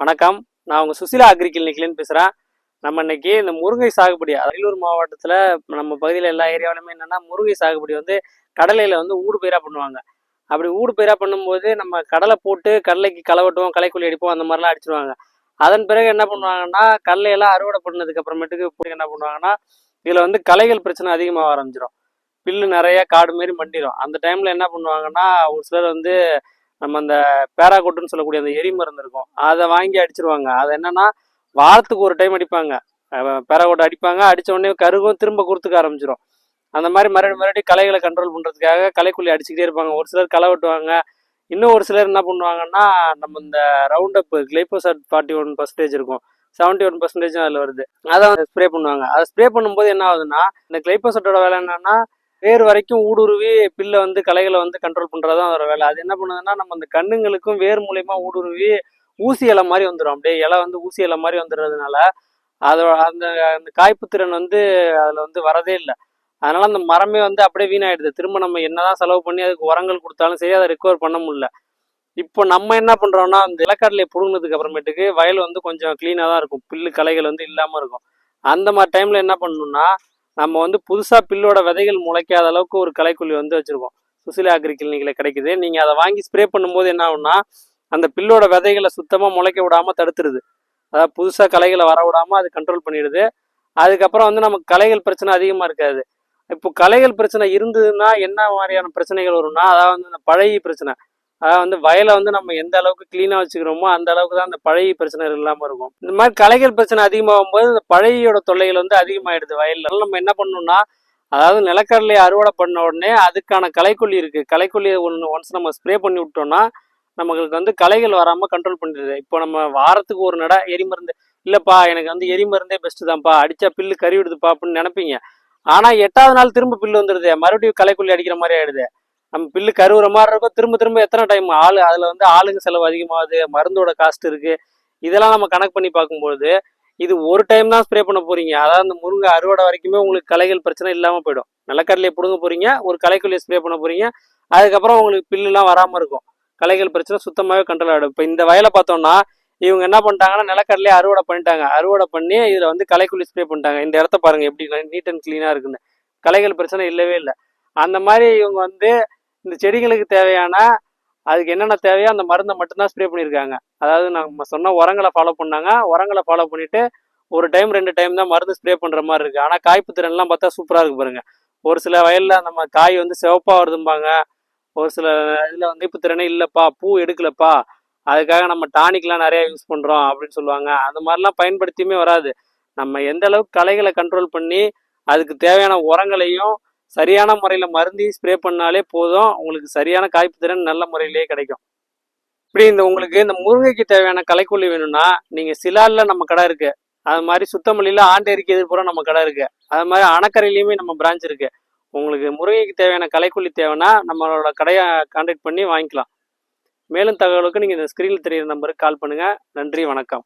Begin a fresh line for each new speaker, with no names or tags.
வணக்கம். நான் உங்கள் சுசிலா அக்ரி கிளினிக்லேருந்து பேசுகிறேன் நம்ம இன்னைக்கு இந்த முருங்கை சாகுபடி அரியலூர் மாவட்டத்தில் நம்ம பகுதியில் எல்லா ஏரியாவிலுமே என்னென்னா முருங்கை சாகுபடி வந்து கடலையில் வந்து ஊடு பயிராக பண்ணுவாங்க. அப்படி ஊடு பயிராக பண்ணும்போது நம்ம கடலை போட்டு கடலைக்கு களைவட்டுவோம் களைக்குள்ளி அடிப்போம் அந்த மாதிரிலாம் அடிச்சிருவாங்க. அதன் பிறகு என்ன பண்ணுவாங்கன்னா கடலையெல்லாம் அறுவடை பண்ணதுக்கு அப்புறமேட்டுக்கு போய் என்ன பண்ணுவாங்கன்னா இதில் வந்து களைகள் பிரச்சனை அதிகமாக ஆரம்பிச்சிடும் பில்லு நிறைய காடு மாரி மண்டிடும் அந்த டைமில் என்ன பண்ணுவாங்கன்னா ஒரு சிலர் வந்து நம்ம அந்த பேராகோட்டுன்னு சொல்லக்கூடிய அந்த எரி மருந்து இருக்கும். அதை வாங்கி அடிச்சிருவாங்க. அது என்னன்னா வாரத்துக்கு ஒரு டைம் அடிப்பாங்க. பேராகோட்டை அடிப்பாங்க. அடித்த உடனே கருகும் திரும்ப கொடுத்துக்க ஆரம்பிச்சிடும் அந்த மாதிரி மறுபடி மறுபடியும் களைகளை கண்ட்ரோல் பண்ணுறதுக்காக களைக்குள்ளி அடிச்சுக்கிட்டே இருப்பாங்க. ஒரு சிலர் களை வெட்டுவாங்க. இன்னும் ஒரு சிலர் என்ன பண்ணுவாங்கன்னா நம்ம இந்த Roundup glyphosate forty one percentage இருக்கும். செவன்ட்டி ஒன் பர்சன்டேஜ் அதில் வருது. அதை ஸ்ப்ரே பண்ணுவாங்க. அதை ஸ்ப்ரே பண்ணும்போது என்ன ஆகுதுன்னா இந்த கிளைபோசட்டோட வேலை என்னன்னா வேர் வரைக்கும் ஊடுருவி பில்லை வந்து களைகளை வந்து கண்ட்ரோல் பண்ணுறது தான் அதோட வேலை. அது என்ன பண்ணுதுன்னா நம்ம அந்த கண்ணுங்களுக்கும் வேர் மூலயமா ஊடுருவி ஊசி இலை மாதிரி வந்துடும் அப்படியே இலை வந்து ஊசி இலை மாதிரி வந்துடுறதுனால அதோட அந்த அந்த காய்ப்பு திறன் வந்து அதில் வந்து வரதே இல்லை. அதனால அந்த மரமே வந்து அப்படியே வீணாயிடுது. திரும்ப நம்ம என்னதான் செலவு பண்ணி அதுக்கு உரங்கள் கொடுத்தாலும் சரி அதை ரிக்கவர் பண்ண முடியல. இப்போ நம்ம என்ன பண்றோம்னா அந்த இலக்காட்டிலே புடுங்கினதுக்கு அப்புறமேட்டுக்கு வயல் வந்து கொஞ்சம் க்ளீனாக தான் இருக்கும். பில்லு களைகள் வந்து இல்லாமல் இருக்கும். அந்த மாதிரி டைம்ல என்ன பண்ணணும்னா நம்ம வந்து புதுசாக பில்லோட விதைகள் முளைக்காத அளவுக்கு ஒரு களைக்கொல்லி வந்து வச்சுருக்கோம். சுசிலா அக்ரி கிளினிக்கில் கிடைக்குது. நீங்கள் அதை வாங்கி ஸ்ப்ரே பண்ணும்போது என்ன ஆகும்னா அந்த பில்லோட விதைகளை சுத்தமாக முளைக்க விடாமல் தடுத்துருது. அதாவது புதுசாக களைகளை வர விடாமல் அது கண்ட்ரோல் பண்ணிடுது. அதுக்கப்புறம் வந்து நமக்கு களைகள் பிரச்சனை அதிகமாக இருக்காது. இப்போ களைகள் பிரச்சனை இருந்ததுன்னா என்ன மாதிரியான பிரச்சனைகள் வரும்னா அதாவது வந்து இந்த பழைய பிரச்சனை. அதாவது வந்து வயலை வந்து நம்ம எந்த அளவுக்கு க்ளீனாக வச்சுக்கிறோமோ அந்த அளவுக்கு தான் அந்த பழைய பிரச்சனைகள் இல்லாமல் இருக்கும். இந்த மாதிரி களைகள் பிரச்சனை அதிகமாகும் போது இந்த பழையோட தொல்லைகள் வந்து அதிகமாகிடுது வயலில். நம்ம என்ன பண்ணணும்னா அதாவது நிலக்கடலையை அறுவடை பண்ண உடனே அதுக்கான களைக்கொல்லி இருக்குது களைக்கொல்லியை ஒன்று ஒன்ஸ் நம்ம ஸ்ப்ரே பண்ணி விட்டோம்னா நம்மளுக்கு வந்து களைகள் வராமல் கண்ட்ரோல் பண்ணிடுது. இப்போ நம்ம வாரத்துக்கு ஒரு நட எரிமருந்து இல்லைப்பா எனக்கு வந்து எரிமருந்தே பெஸ்ட்டு தான்ப்பா அடித்தா பில்லு கறி விடுதுப்பா அப்படின்னு நினைப்பீங்க. ஆனால் எட்டாவது நாள் திரும்ப பில்லு வந்துடுது மறுபடியும் களைக்கொல்லி அடிக்கிற மாதிரி ஆகிடுது நம்ம பில்லு கருவுற மாதிரி இருக்கும் திரும்ப திரும்ப எத்தனை டைம் ஆள் அதில் வந்து ஆளுங்க செலவு அதிகமாகுது மருந்தோட காஸ்ட் இருக்குது இதெல்லாம் நம்ம கணக்கு பண்ணி பார்க்கும்பொழுது இது ஒரு டைம் தான் ஸ்ப்ரே பண்ண போகிறீங்க அதாவது அந்த முருங்கை அறுவடை வரைக்குமே உங்களுக்கு களைகள் பிரச்சனை இல்லாமல் போயிடும். நிலக்கடலையை பிடுங்க போகிறீங்க ஒரு கலைக்குள்ளே ஸ்ப்ரே பண்ண போகிறீங்க அதுக்கப்புறம் உங்களுக்கு பில்லுலாம் வராமல் இருக்கும். களைகள் பிரச்சனை சுத்தமாகவே கண்ட்ரோல் ஆகிடும் இப்போ இந்த வயலை பார்த்தோம்னா இவங்க என்ன பண்ணிட்டாங்கன்னா நிலக்கடலையே அறுவடை பண்ணிட்டாங்க. அறுவடை பண்ணி இதில் வந்து களைக்கொல்லி ஸ்ப்ரே பண்ணிட்டாங்க. இந்த இடத்த பாருங்கள் எப்படி நீட் அண்ட் க்ளீனாக இருக்குன்னு. களைகள் பிரச்சனை இல்லவே இல்லை. அந்த மாதிரி இவங்க வந்து இந்த செடிகளுக்கு தேவையான அதுக்கு என்னென்ன தேவையோ அந்த மருந்தை மட்டும்தான் ஸ்ப்ரே பண்ணியிருக்காங்க. அதாவது நம்ம சொன்ன உரங்களை ஃபாலோ பண்ணாங்க. உரங்களை ஃபாலோ பண்ணிட்டு ஒரு டைம் ரெண்டு டைம் தான் மருந்து ஸ்ப்ரே பண்ணுற மாதிரி இருக்குது ஆனால் காய்ப்பு திறன்லாம் பார்த்தா சூப்பராக இருக்கு பாருங்க. ஒரு சில வயலில் நம்ம காய் வந்து சிவப்பாக வருதும்பாங்க. ஒரு சில இதில் வந்து இப்போ திறனே இல்லைப்பா பூ எடுக்கலப்பா. அதுக்காக நம்ம டானிக்லாம் நிறையா யூஸ் பண்ணுறோம் அப்படின்னு சொல்லுவாங்க. அந்த மாதிரிலாம் பயன்படுத்தியுமே வராது. நம்ம எந்த அளவுக்கு களைகளை கண்ட்ரோல் பண்ணி அதுக்கு தேவையான உரங்களையும் சரியான முறையில் மருந்தி ஸ்ப்ரே பண்ணாலே போதும். உங்களுக்கு சரியான காய்ப்பு திறன் நல்ல முறையிலேயே கிடைக்கும். இப்படி இந்த உங்களுக்கு இந்த முருங்கைக்கு தேவையான களைக்கொல்லி வேணும்னா நீங்கள் சிலாலில் நம்ம கடை இருக்கு. அது மாதிரி சுத்தமல்லியில் ஆண்டேரிக்கு எதிர்ப்புறம் நம்ம கடை இருக்கு. அது மாதிரி அணக்கரையிலையுமே நம்ம பிரான்ச் இருக்கு. உங்களுக்கு முருங்கைக்கு தேவையான களைக்கொல்லி தேவைன்னா நம்மளோட கடையை கான்டாக்ட் பண்ணி வாங்கிக்கலாம். மேலும் தகவலுக்கு நீங்கள் இந்த ஸ்க்ரீனில் தெரியிற நம்பருக்கு கால் பண்ணுங்கள் நன்றி வணக்கம்.